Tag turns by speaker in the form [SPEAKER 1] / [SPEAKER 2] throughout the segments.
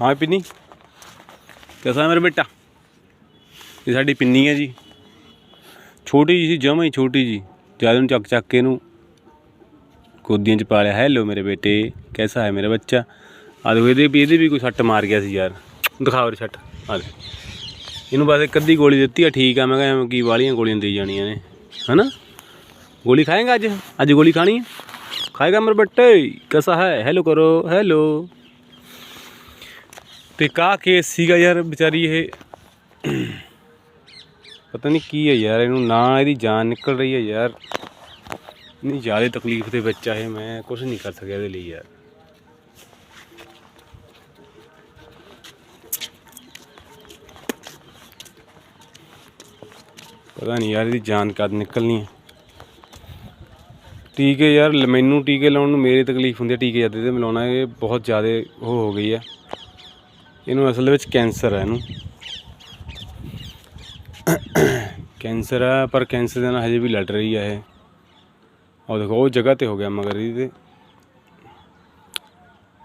[SPEAKER 1] ਹਾਂ ਪਿੰਨੀ। ਕਿਹਦਾ ਮੇਰੇ ਬੇਟਾ? ਇਹ ਸਾਡੀ ਪਿੰਨੀ ਹੈ ਜੀ। ਛੋਟੀ ਜੀ ਸੀ, ਜਮਾ ਹੀ ਛੋਟੀ ਜੀ ਜਦ ਨੂੰ ਚੱਕ ਚੱਕ ਕੇ ਇਹਨੂੰ ਗੋਦੀਆਂ 'ਚ ਪਾ ਲਿਆ। ਹੈਲੋ ਮੇਰੇ ਬੇਟੇ, ਕੈਸਾ ਹੈ ਮੇਰਾ ਬੱਚਾ? ਆ ਦੇਖੋ, ਇਹਦੇ ਵੀ ਇਹਦੇ ਵੀ ਕੋਈ ਸੱਟ ਮਾਰ ਗਿਆ ਸੀ ਯਾਰ। ਦਿਖਾਓ ਰੇ ਸੱਟ। ਆ ਦੇ ਇਹਨੂੰ ਬਸ ਇੱਕ ਅੱਧੀ ਗੋਲੀ ਦਿੱਤੀ ਆ ਠੀਕ ਆ। ਮੈਂ ਕਿਹਾ ਐਵੇਂ ਕੀ ਵਾਲੀਆਂ ਗੋਲੀਆਂ ਦੇਈ ਜਾਣੀਆਂ ਨੇ। ਹਨਾ? ਗੋਲੀ ਖਾਏਗਾ ਅੱਜ? ਅੱਜ ਗੋਲੀ ਖਾਣੀ ਹੈ? ਖਾਏਗਾ ਮੇਰੇ ਬੱਟੇ? ਕੈਸਾ ਹੈ? ਹੈਲੋ ਕਰੋ। ਹੈਲੋ ਤੇ ਕਾ ਕੇਸ ਸੀਗਾ ਯਾਰ ਵਿਚਾਰੀ ਇਹ। ਪਤਾ ਨਹੀਂ ਕੀ ਹੈ ਯਾਰ, ਇਹਨੂੰ ਨਾ ਇਹਦੀ ਜਾਨ ਨਿਕਲ ਰਹੀ ਹੈ ਯਾਰ। ਇੰਨੀ ਜ਼ਿਆਦਾ ਤਕਲੀਫ ਦੇ ਵਿੱਚ ਆ ਇਹ, ਮੈਂ ਕੁਝ ਨਹੀਂ ਕਰ ਸਕਿਆ ਇਹਦੇ ਲਈ ਯਾਰ। ਪਤਾ ਨਹੀਂ ਯਾਰ, ਇਹਦੀ ਜਾਨ ਕਦ ਨਿਕਲਣੀ ਹੈ। ਟੀਕੇ ਯਾਰ, ਮੈਨੂੰ ਟੀਕੇ ਲਾਉਣ ਨੂੰ ਮੇਰੀ ਤਕਲੀਫ ਹੁੰਦੀ ਹੈ, ਟੀਕੇ ਜਦ ਇਹਦੇ ਮਿਲਾਉਣਾ, ਇਹ ਬਹੁਤ ਜ਼ਿਆਦਾ ਉਹ ਹੋ ਗਈ ਹੈ। ਇਹਨੂੰ ਅਸਲ ਵਿੱਚ ਕੈਂਸਰ ਹੈ ਇਹਨੂੰ। ਕੈਂਸਰ ਹੈ, ਪਰ ਕੈਂਸਰ ਦੇ ਨਾਲ ਹਜੇ ਵੀ ਲੜ ਰਹੀ ਹੈ ਇਹ। ਉਹ ਦੇਖੋ, ਉਹ ਜਗ੍ਹਾ ਤੇ ਹੋ ਗਿਆ ਮਗਰ ਇਹਦੇ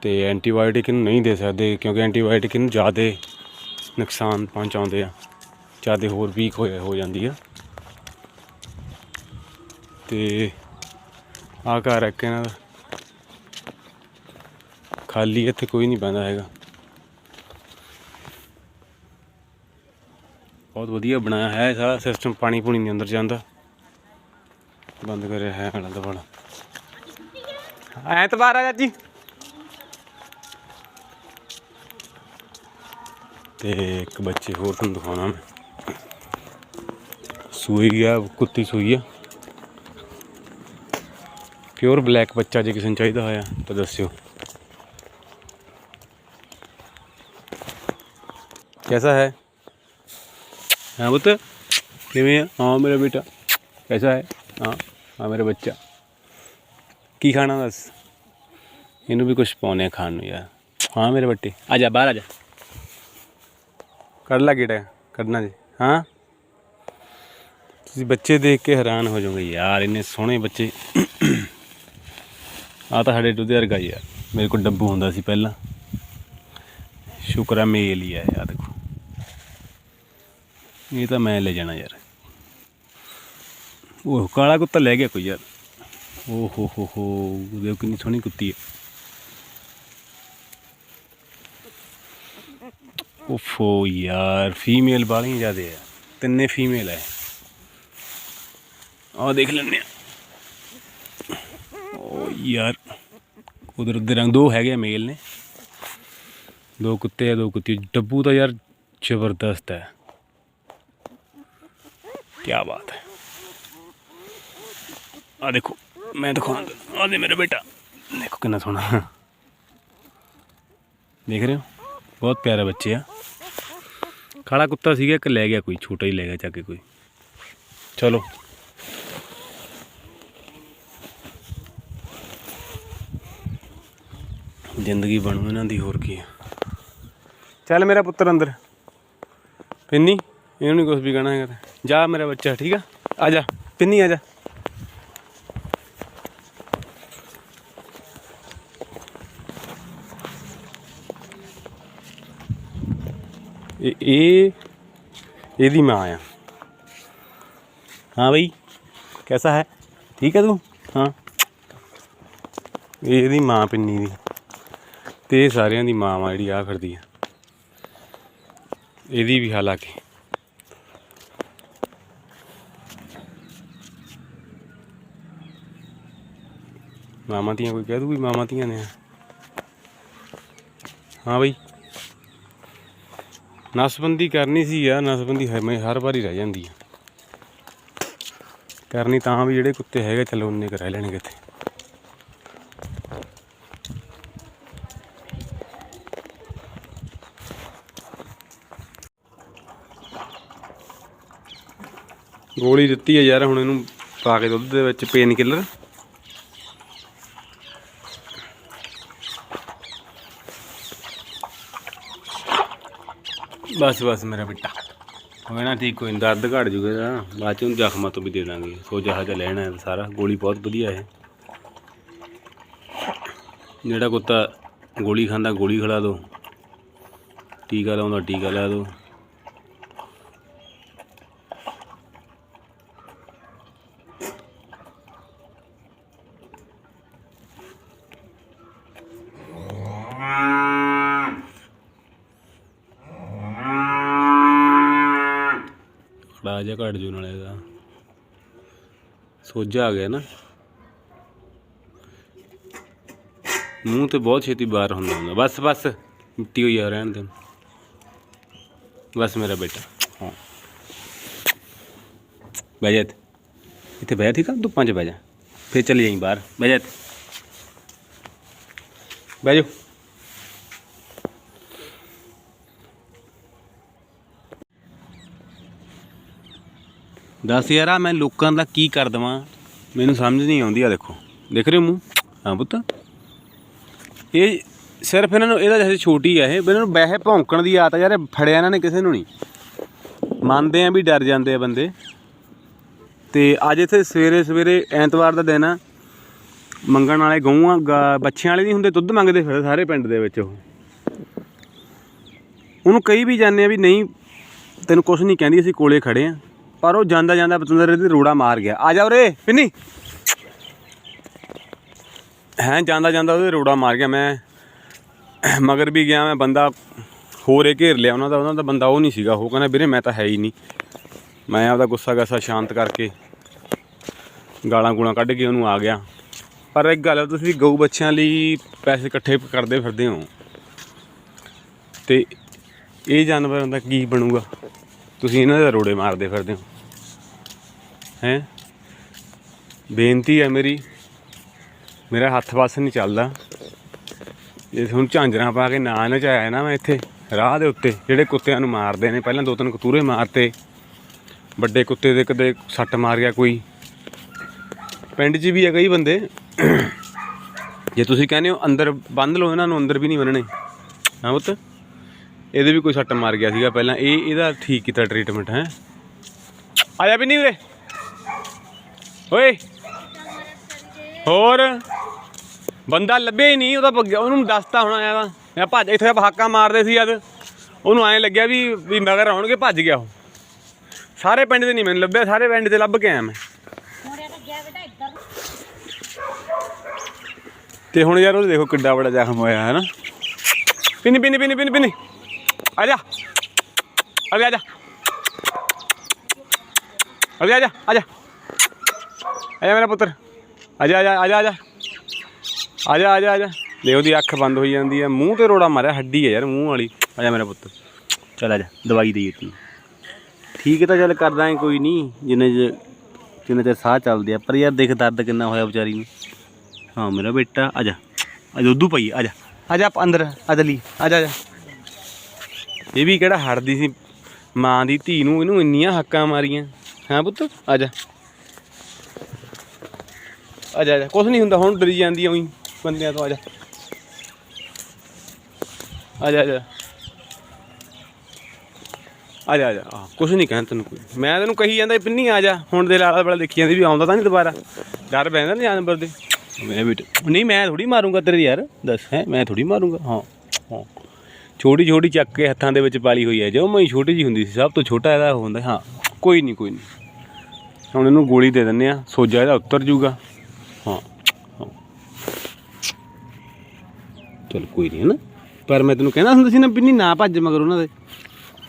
[SPEAKER 1] ਤੇ। ਐਂਟੀਬਾਇਓਟਿਕ ਇਹਨੂੰ ਨਹੀਂ ਦੇ ਸਕਦੇ, ਕਿਉਂਕਿ ਐਂਟੀਬਾਇਓਟਿਕ ਇਹਨੂੰ ਜ਼ਿਆਦਾ ਨੁਕਸਾਨ ਪਹੁੰਚਾਉਂਦੇ ਆ। ਜ਼ਿਆਦਾ ਹੋਰ ਵੀਕ ਹੋ ਹੋ ਜਾਂਦੀ ਆ। ਤੇ ਆ ਘਰ ਹੈ ਕਿ ਇਹਨਾਂ ਦਾ। ਖਾਲੀ ਇੱਥੇ ਕੋਈ ਨਹੀਂ ਬੰਦਾ ਹੈਗਾ। ਬਹੁਤ ਵਧੀਆ ਬਣਾਇਆ ਹੈ ਇਹ ਸਾਰਾ ਸਿਸਟਮ ਪਾਣੀ ਪੂਣੀ ਨਹੀਂ ਅੰਦਰ ਜਾਂਦਾ ਬੰਦ ਕਰਿਆ ਹੈ ਆਲਾ ਦੁਆਲਾ ਐਤਵਾਰ ਆ ਚਾਚੀ ਤੇ ਇੱਕ ਬੱਚੇ ਹੋਰ ਤੁਹਾਨੂੰ ਦਿਖਾਉਣਾ ਮੈਂ ਸੂਈ ਆ ਕੁੱਤੀ ਸੂਈ ਆ ਪਿਓਰ ਬਲੈਕ ਬੱਚਾ ਜੇ ਕਿਸੇ ਨੂੰ ਚਾਹੀਦਾ ਹੋਇਆ ਤਾਂ ਦੱਸਿਓ कैसा है हाँ पुत ਕਿਵੇਂ ਆ? ਹਾਂ, ਮੇਰਾ ਬੇਟਾ। ਕੈਸਾ ਹੈ? ਹਾਂ ਹਾਂ, ਮੇਰਾ ਬੱਚਾ। ਕੀ ਖਾਣਾ ਦੱਸ? ਇਹਨੂੰ ਵੀ ਕੁਝ ਪਾਉਣੇ ਖਾਣ ਨੂੰ ਯਾਰ। ਹਾਂ, ਮੇਰੇ ਬੱਟੇ। ਆ ਜਾ, ਬਾਹਰ ਆ ਜਾ। ਕਰ ਲਾ ਗੇੜਾ। ਕਰਨਾ ਜੀ। ਹਾਂ? ਤੁਸੀਂ ਬੱਚੇ ਦੇਖ ਕੇ ਹੈਰਾਨ ਹੋ ਜਾਓਗੇ ਯਾਰ, ਇੰਨੇ ਸੋਹਣੇ ਬੱਚੇ। ਆ ਤਾਂ ਸਾਡੇ ਦੁੱਧ ਵਰਗਾ ਯਾਰ ਮੇਰੇ ਕੋਲ ਡੱਬੂ ਹੁੰਦਾ ਸੀ ਪਹਿਲਾਂ। ਸ਼ੁਕਰ ਆ, ਮੇਲ ਹੀ ਆ। ਯਾਰ ਦੇਖੋ। ਇਹ ਤਾਂ ਮੈਂ ਲੈ ਜਾਣਾ ਯਾਰ। ਉਹ ਕਾਲਾ ਕੁੱਤਾ ਲੈ ਗਿਆ ਕੋਈ ਯਾਰ। ਓ ਹੋ ਹੋ ਹੋ ਦੇਖੋ ਕਿੰਨੀ ਸੋਹਣੀ ਕੁੱਤੀ ਹੈ। ਉਫੋ ਯਾਰ ਫੀਮੇਲ ਵਾਲੀਆਂ ਜ਼ਿਆਦੇ ਆ ਤਿੰਨੇ ਫੀਮੇਲ ਹੈ। ਆਹ ਦੇਖ ਲੈਂਦੇ ਆ ਓ ਯਾਰ, ਉਧਰ ਦੇ ਰੰਗ ਦੋ ਹੈਗੇ ਆ ਮੇਲ ਨੇ। ਦੋ ਕੁੱਤੇ ਆ, ਦੋ ਕੁੱਤੀ। ਡੱਬੂ ਤਾਂ ਯਾਰ ਜ਼ਬਰਦਸਤ ਹੈ। ਕੀ ਬਾਤ ਹੈ। ਆ ਦੇਖੋ, ਮੈਂ ਦਿਖਾਉਂਦਾ ਆ ਦੇ ਮੇਰਾ ਬੇਟਾ। ਦੇਖੋ ਕਿੰਨਾ ਸੋਹਣਾ। ਦੇਖ ਰਹੇ ਹੋ? ਬਹੁਤ ਪਿਆਰੇ ਬੱਚੇ ਆ। ਕਾਲਾ ਕੁੱਤਾ ਸੀਗਾ, ਇੱਕ ਲੈ ਗਿਆ ਕੋਈ, ਛੋਟਾ ਹੀ ਲੈ ਗਿਆ, ਚੱਕ ਕੇ ਕੋਈ। ਚਲੋ। ਜ਼ਿੰਦਗੀ ਬਣੂ ਇਹਨਾਂ ਦੀ, ਹੋਰ ਕੀ ਆ। ਚੱਲ ਮੇਰਾ ਪੁੱਤਰ ਅੰਦਰ। ਪਿੰਨੀ, ਇਹਨੂੰ ਨਹੀਂ ਕੁਝ ਵੀ ਕਹਿਣਾ ਹੈਗਾ ਜਾ ਮੇਰਾ ਬੱਚਾ ਠੀਕ ਆ ਆ ਜਾ ਪਿੰਨੀ ਆ ਜਾ ਇਹ ਇਹ ਇਹਦੀ ਮਾਂ ਆ ਹਾਂ ਬਈ कैसा है ਠੀਕ ਹੈ ਤੂੰ ਹਾਂ ਇਹ ਇਹਦੀ ਮਾਂ ਪਿੰਨੀ ਦੀ ਤੇ ਇਹ ਸਾਰਿਆਂ ਦੀ ਮਾਂ ਵਾ ਜਿਹੜੀ ਆ ਫਿਰਦੀ ਆ ਇਹਦੀ ਵੀ ਹਾਲਾਂਕਿ ਮਾਮਾ ਤੀਆਂ ਕੋਈ ਕਹਿ ਦੂ ਵੀ ਮਾਮਾ ਧੀਆਂ ਨੇ। ਹਾਂ ਬਈ। ਨਸਬੰਦੀ ਕਰਨੀ ਸੀ ਯਾਰ ਨਸਬੰਦੀ ਹਮੇ ਹਰ ਵਾਰੀ ਰਹਿ ਜਾਂਦੀ ਆ। ਕਰਨੀ ਤਾਂ ਵੀ ਜਿਹੜੇ ਕੁੱਤੇ ਹੈਗੇ, ਚਲੋ ਉਹਨੇ ਕਰ ਰਹਿ ਲੈਣਗੇ ਇੱਥੇ। ਗੋਲੀ ਦਿੱਤੀ ਹੈ ਯਾਰ, ਹੁਣ ਇਹਨੂੰ ਪਾ ਕੇ ਦੁੱਧ ਦੇ ਵਿੱਚ ਪੇਨ ਕਿਲਰ ਬਸ ਬਸ ਮੇਰਾ ਬੇਟਾ। ਹੋਵੇ ਨਾ ਠੀਕ ਕੋਈ ਨੀ, ਦਰਦ ਘਟ ਜੂਗਾ ਇਹਦਾ। ਬਾਅਦ ਚ ਉਹਨੂੰ ਜ਼ਖਮਾਂ ਤੋਂ ਵੀ ਦੇ ਦਾਂਗੇ। ਸੋਜਾ ਹਾਜਾ ਲੈਣਾ ਹੈ ਸਾਰਾ। ਗੋਲੀ ਬਹੁਤ ਵਧੀਆ ਹੈ ਜਿਹੜਾ ਕੁੱਤਾ ਗੋਲੀ ਖਾਂਦਾ ਗੋਲੀ ਖਿਲਾ ਦਿਓ ਟੀਕਾ ਲਾਉਂਦਾ ਟੀਕਾ ਲਾ ਦੋ। ਖੜਾ ਜਾ ਘੜ ਜੂ ਨਾਲੇ ਦਾ। ਸੋਜਾ ਆ ਗਿਆ ਨਾ। ਮੂੰਹ ਤੇ ਬਹੁਤ ਛੇਤੀ ਬਾਹਰ ਹੁੰਦਾ ਹੁੰਦਾ। ਬਸ ਬਸ, ਮਿੱਟੀ ਹੋਈ ਆ ਰਹਿਣ ਦੇ। ਬਸ ਮੇਰਾ ਬੇਟਾ। ਹਾਂ। ਬਹਿ ਜਾ ਇੱਥੇ। ਇੱਥੇ ਠੀਕ ਆ? ਧੁੱਪਾਂ 'ਚ ਬਹਿ ਫਿਰ ਚਲੇ ਜਾਈਂ ਬਾਹਰ। ਬਹਿ ਜਾ ਇੱਥੇ। ਬਹਿ ਜਾ ਦੱਸ ਯਾਰਾ ਮੈਂ ਲੋਕਾਂ ਦਾ ਕੀ ਕਰ ਦਵਾਂ? ਮੈਨੂੰ ਸਮਝ ਨਹੀਂ ਆਉਂਦੀ ਆ ਦੇਖੋ। ਦੇਖ ਰਹੇ ਹੋ ਮੂੰਹ? ਹਾਂ ਪੁੱਤ। ਇਹ ਸਿਰਫ ਇਹਨਾਂ ਨੂੰ, ਇਹਦਾ ਜੈਸੇ ਛੋਟੀ ਆ ਇਹ। ਵੀ ਇਹਨਾਂ ਨੂੰ ਵੈਸੇ ਭੌਂਕਣ ਦੀ ਆਦਤ ਆ ਯਾਰ ਫੜਿਆ ਇਹਨਾਂ ਨੇ ਕਿਸੇ ਨੂੰ ਨਹੀਂ। ਮੰਨਦੇ ਆ ਵੀ ਡਰ ਜਾਂਦੇ ਆ ਬੰਦੇ। ਤੇ ਅੱਜ ਇੱਥੇ ਸਵੇਰੇ ਸਵੇਰੇ ਐਤਵਾਰ ਦਾ ਦਿਨ ਆ। ਮੰਗਣ ਵਾਲੇ ਗਊਆਂ ਗਾ- ਬੱਚਿਆਂ ਵਾਲੇ ਨਹੀਂ ਹੁੰਦੇ, ਦੁੱਧ ਮੰਗਦੇ ਫਿਰ ਸਾਰੇ ਪਿੰਡ ਦੇ ਵਿੱਚ ਉਹ। ਉਹਨੂੰ ਕਈ ਵੀ ਜਾਂਦੇ ਆ ਵੀ ਨਹੀਂ, ਤੈਨੂੰ ਕੁਝ ਨਹੀਂ ਕਹਿੰਦੀ, ਅਸੀਂ ਕੋਲੇ ਖੜੇ ਆ। ਪਰ ਉਹ ਜਾਂਦਾ ਜਾਂਦਾ ਪਤੰਦਰ ਇਹਦੇ ਰੋੜਾ ਮਾਰ ਗਿਆ। ਆ ਜਾ ਉਰੇ ਪਿੰਨੀ। ਹੈਂ ਜਾਂਦਾ ਜਾਂਦਾ ਉਹਦੇ ਰੋੜਾ ਮਾਰ ਗਿਆ। ਮੈਂ ਮਗਰ ਵੀ ਗਿਆ ਮੈਂ ਬੰਦਾ ਹੋਰੇ ਘੇਰ ਲਿਆ ਉਹਨਾਂ ਦਾ ਉਹਨਾਂ ਦਾ ਬੰਦਾ ਉਹ ਨਹੀਂ ਸੀਗਾ। ਉਹ ਕਹਿੰਦਾ ਵੀਰੇ ਮੈਂ ਤਾਂ ਹੈ ਹੀ ਨਹੀਂ। ਮੈਂ ਆਪਦਾ ਗੁੱਸਾ ਗਾਸਾ ਸ਼ਾਂਤ ਕਰਕੇ ਗਾਲਾਂ ਗੂਲਾਂ ਕੱਢ ਕੇ ਉਹਨੂੰ ਆ ਗਿਆ। ਪਰ ਇੱਕ ਗੱਲ ਆ, ਤੁਸੀਂ ਗਊ ਬੱਚਿਆਂ ਲਈ ਪੈਸੇ ਇਕੱਠੇ ਕਰਦੇ ਫਿਰਦੇ ਹੋ। ਤੇ ਇਹ ਜਾਨਵਰਾਂ ਦਾ ਕੀ ਬਣੂਗਾ? ਤੁਸੀਂ ਇਹਨਾਂ ਦੇ ਰੋੜੇ ਮਾਰਦੇ ਫਿਰਦੇ ਹੋ। ਹੈ। ਬੇਨਤੀ ਹੈ ਮੇਰੀ, ਮੇਰਾ ਹੱਥ ਵੱਸ ਨਹੀਂ ਚੱਲਦਾ। ਜੇ ਹੁਣ ਝਾਂਜਰਾਂ ਪਾ ਕੇ ਨਾ ਨਚਾਇਆ ਨਾ ਮੈਂ ਇੱਥੇ, ਰਾਹ ਦੇ ਉੱਤੇ, ਜਿਹੜੇ ਕੁੱਤਿਆਂ ਨੂੰ ਮਾਰਦੇ ਨੇ, ਪਹਿਲਾਂ ਦੋ ਤਿੰਨ ਕਤੂਰੇ ਮਾਰਤੇ। ਵੱਡੇ ਕੁੱਤੇ ਦੇ ਕਦੇ ਸੱਟ ਮਾਰ ਗਿਆ ਕੋਈ। ਪਿੰਡ 'ਚ ਵੀ ਹੈ ਕਈ ਬੰਦੇ। ਜੇ ਤੁਸੀਂ ਕਹਿੰਦੇ ਹੋ ਅੰਦਰ ਬੰਨ ਲਓ, ਇਹਨਾਂ ਨੂੰ ਅੰਦਰ ਵੀ ਨਹੀਂ ਬੰਨਣੇ ਹਾਂ ਪੁੱਤ? ਇਹਦੇ ਵੀ ਕੋਈ ਸੱਟ ਮਾਰ ਗਿਆ ਸੀਗਾ ਪਹਿਲਾਂ। ਇਹ, ਇਹਦਾ ਠੀਕ ਕੀਤਾ ਟ੍ਰੀਟਮੈਂਟ ਹੈ। ਆਇਆ ਵੀ ਨਹੀਂ ਵੀਰੇ? ਓਏ। ਹੋਰ। ਬੰਦਾ ਲੱਭਿਆ ਹੀ ਨਹੀਂ ਉਹਦਾ ਉਹਨੂੰ ਦੱਸਤਾ ਹੋਣਾ ਆ ਤਾਂ ਮੈਂ ਭੱਜ ਇੱਥੇ ਹਾਕਾ ਮਾਰਦੇ ਸੀ ਜਦ ਉਹਨੂੰ ਐਂ ਲੱਗਿਆ ਵੀ ਵੀ ਮਗਰ ਆਉਣਗੇ ਭੱਜ ਗਿਆ ਉਹ। ਸਾਰੇ ਪਿੰਡ ਦੇ ਨਹੀਂ ਮੈਨੂੰ ਲੱਭਿਆ ਸਾਰੇ ਪਿੰਡ ਤੇ ਲੱਭ ਕੇ ਆਇਆ ਮੈਂ।
[SPEAKER 2] ਤਾਂ
[SPEAKER 1] ਹੁਣ ਯਾਰ ਉਹ ਦੇਖੋ ਕਿੱਡਾ ਬੜਾ ਜ਼ਖਮ ਹੋਇਆ ਹੈ ਨਾ ਪਿੰਨੀ ਪਿੰਨੀ ਪਿੰਨੀ ਪਿੰਨੀ ਪਿੰਨੀ। ਆ ਜਾ। ਆ ਜਾ। ਆ ਜਾ ਆ ਜਾ ਆ ਜਾ। ਆ ਜਾ ਆ ਜਾ ਮੇਰਾ ਪੁੱਤਰ। ਆ ਜਾ ਆ ਜਾ ਆ ਜਾ ਆ ਜਾ ਆ ਜਾ ਆ ਜਾ ਆ ਜਾ ਦੇ ਉਹਦੀ ਅੱਖ ਬੰਦ ਹੋਈ ਜਾਂਦੀ ਹੈ ਮੂੰਹ ਤੇ ਰੋੜਾ ਮਾਰਿਆ ਹੱਡੀ ਹੈ ਯਾਰ ਮੂੰਹ ਵਾਲੀ। ਆ ਜਾ ਮੇਰਾ ਪੁੱਤ ਚੱਲ ਆ ਜਾ ਦਵਾਈ ਦੇਈਏ ਤੀ ਠੀਕ ਹੈ ਤਾਂ ਚੱਲ ਕਰਦਾ ਹੈ ਕੋਈ ਨਹੀਂ। ਜਿੰਨੇ ਜਿੰਨੇ ਤੇ ਸਾਹ ਚੱਲਦੇ ਆ। ਪਰ ਯਾਰ ਦੇਖ ਦਰਦ ਕਿੰਨਾ ਹੋਇਆ ਵਿਚਾਰੀ ਨੂੰ। ਹਾਂ ਮੇਰਾ ਬੇਟਾ ਆ ਜਾ ਆ ਦੁੱਧੂ ਪਈ ਆ ਜਾ ਆ ਜਾ ਅੰਦਰ ਆ ਜਲੀ ਆ ਜਾ ਆ ਜਾ ਇਹ ਵੀ ਕਿਹੜਾ ਹਟਦੀ ਸੀ। ਮਾਂ ਦੀ ਧੀ ਨੂੰ ਇਹਨੂੰ ਇੰਨੀਆਂ ਹੱਕਾਂ ਮਾਰੀਆਂ। ਹਾਂ ਪੁੱਤ ਆ ਜਾ ਅਜਾ ਅਜਾ ਆ ਕੁਛ ਨਹੀਂ ਹੁੰਦਾ, ਹੁਣ ਡਰੀ ਜਾਂਦੀ ਆ ਉਹੀ ਬੰਦਿਆਂ ਤੋਂ ਆ ਜਾ ਆ ਆ ਜਾ ਆ ਜਾ ਆ ਜਾ ਕੁਛ ਨਹੀਂ ਕਹਿਣ ਤੈਨੂੰ ਕੋਈ। ਮੈਂ ਤੈਨੂੰ ਕਹੀ ਜਾਂਦਾ ਪਿੰਨੀ ਆ ਜਾ ਹੁਣ ਦੇ ਲਾਲਾ ਬੜਾ ਦੇਖੀ ਜਾਂਦੀ ਵੀ ਆਉਂਦਾ ਤਾਂ ਨਹੀਂ ਦੁਬਾਰਾ। ਡਰ ਪੈਂਦਾ ਨਾ ਜਾਨਵਰ ਦੇ। ਮੈਂ ਵੀ ਨਹੀਂ, ਮੈਂ ਥੋੜੀ ਮਾਰੂੰਗਾ ਤੇਰੇ ਯਾਰ। ਦੱਸ, ਹੈ, ਮੈਂ ਥੋੜੀ ਮਾਰੂੰਗਾ। ਹਾਂ ਹਾਂ। ਛੋਟੀ ਛੋਟੀ ਚੱਕ ਕੇ ਹੱਥਾਂ ਦੇ ਵਿੱਚ ਪਾਲੀ ਹੋਈ ਹੈ ਜੋ ਮੈਂ ਛੋਟੀ ਜੀ ਹੁੰਦੀ ਸੀ, ਸਭ ਤੋਂ ਛੋਟਾ ਇਹਦਾ ਉਹ ਹੁੰਦਾ, ਹਾਂ। ਕੋਈ ਨਹੀਂ ਕੋਈ ਨਹੀਂ। ਹੁਣ ਇਹਨੂੰ ਗੋਲੀ ਦੇ ਦਿੰਨੇ ਆ। ਸੋਜਾ ਇਹਦਾ ਉਤਰ ਜੂਗਾ। ਹਾਂ ਹਾਂ। ਚਲ ਕੋਈ ਨਹੀਂ ਹੈ ਨਾ। ਪਰ ਮੈਂ ਤੈਨੂੰ ਕਹਿੰਦਾ ਹੁੰਦਾ ਸੀ ਨਾ ਪਿੰਨੀ ਨਾ ਭੱਜ ਮਗਰ ਉਹਨਾਂ ਦੇ।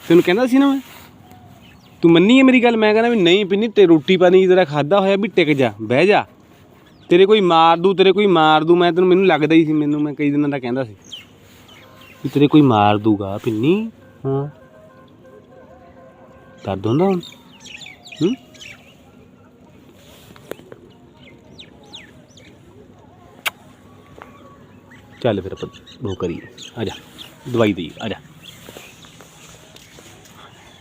[SPEAKER 1] ਤੈਨੂੰ ਕਹਿੰਦਾ ਸੀ ਨਾ ਮੈਂ? ਤੂੰ ਮੰਨੀ ਹੈ ਮੇਰੀ ਗੱਲ? ਮੈਂ ਕਹਿੰਦਾ ਵੀ ਨਹੀਂ ਪਿੰਨੀ ਤੇ ਰੋਟੀ ਪਾਣੀ ਤੇਰਾ ਖਾਦਾ ਹੋਇਆ ਵੀ ਟਿਕ ਜਾ, ਬਹਿ ਜਾ। ਤੇਰੇ ਕੋਈ ਮਾਰ ਦੂ, ਤੇਰੇ ਕੋਈ ਮਾਰ ਦੂ, ਮੈਂ ਤੈਨੂੰ, ਮੈਨੂੰ ਲੱਗਦਾ ਹੀ ਸੀ, ਮੈਨੂੰ ਮੈਂ ਕਈ ਦਿਨਾਂ ਦਾ ਕਹਿੰਦਾ ਸੀ। ਵੀ ਤੇਰੇ ਕੋਈ ਮਾਰ ਦੂਗਾ ਪਿੰਨੀ ਹਾਂ। ਦਰਦ ਹੁੰਦਾ ਹੁਣ? ਹੂੰ? ਚੱਲ ਫਿਰ ਆਪਾਂ ਉਹ ਕਰੀਏ। ਆ ਜਾ, ਦਵਾਈ ਦੇਈ ਆ ਜਾ।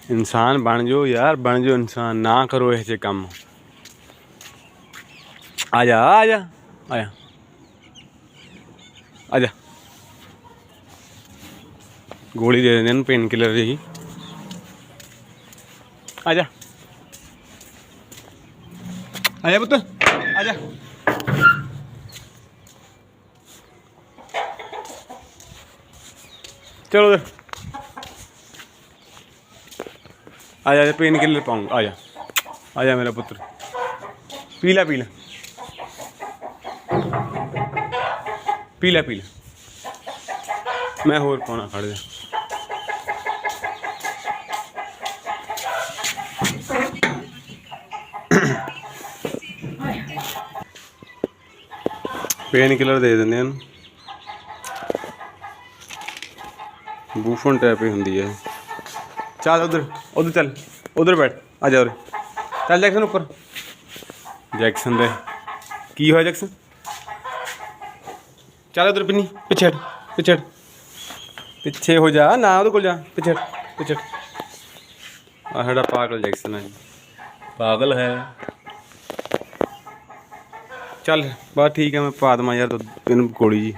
[SPEAKER 1] ਇਨਸਾਨ ਬਣ ਜਾਓ ਯਾਰ, ਬਣ ਜਾਓ ਇਨਸਾਨ, ਨਾ ਕਰੋ ਇਹ ਜਿਹੇ ਕੰਮ। ਆ ਜਾ ਆ ਜਾ ਆ ਜਾ। ਆ ਜਾ। ਗੋਲੀ ਦੇ ਦਿੰਦੇ ਇਹਨੂੰ ਪੇਨ ਕਿਲਰ ਦੀ। ਆ ਜਾ। ਆ ਜਾ ਪੁੱਤ, ਆ ਜਾ। ਚਲੋ ਉਧਰ ਆ ਜਾ ਪੇਨ ਕਿਲਰ ਪਾਉਂਗਾ? ਆ ਜਾ। ਆ ਜਾ ਮੇਰਾ ਪੁੱਤਰ। ਪੀ ਲੈ ਪੀ ਲੈ। ਪੀ ਲੈ ਪੀ ਲੈ। ਮੈਂ ਹੋਰ ਪਾਉਣਾ, ਖੜ ਜਾ। ਪੇਨ ਕਿਲਰ ਦੇ ਦਿੰਦੇ ਹਨ ਬੂਫਨ ਟੈਪ ਹੀ ਹੁੰਦੀ ਹੈ। ਚੱਲ ਉਧਰ ਉਧਰ ਚੱਲ, ਉਧਰ ਬੈਠ, ਆ ਜਾ ਉਰੇ। ਚੱਲ ਜੈਕਸਨ ਉੱਪਰ। ਜੈਕਸਨ ਦੇ। ਕੀ ਹੋਇਆ ਜੈਕਸਨ? ਚੱਲ ਉਧਰ ਪਿੰਨੀ, ਪਿੱਛੇ ਹਟ ਪਿੱਛੇ ਹਟ। ਪਿੱਛੇ ਹੋ ਜਾ, ਨਾ ਉਹਦੇ ਕੋਲ ਜਾ, ਪਿੱਛੇ ਹਟ ਪਿੱਛੇ ਹਟ। ਆ ਸਾਡਾ ਪਾਗਲ ਜੈਕਸਨ ਹੈ। ਪਾਗਲ ਹੈ। ਚੱਲ, ਬਸ ਠੀਕ ਹੈ, ਮੈਂ ਪਾ ਦੇਵਾਂ ਯਾਰ ਇਹਨੂੰ ਗੋਲੀ ਜੀ।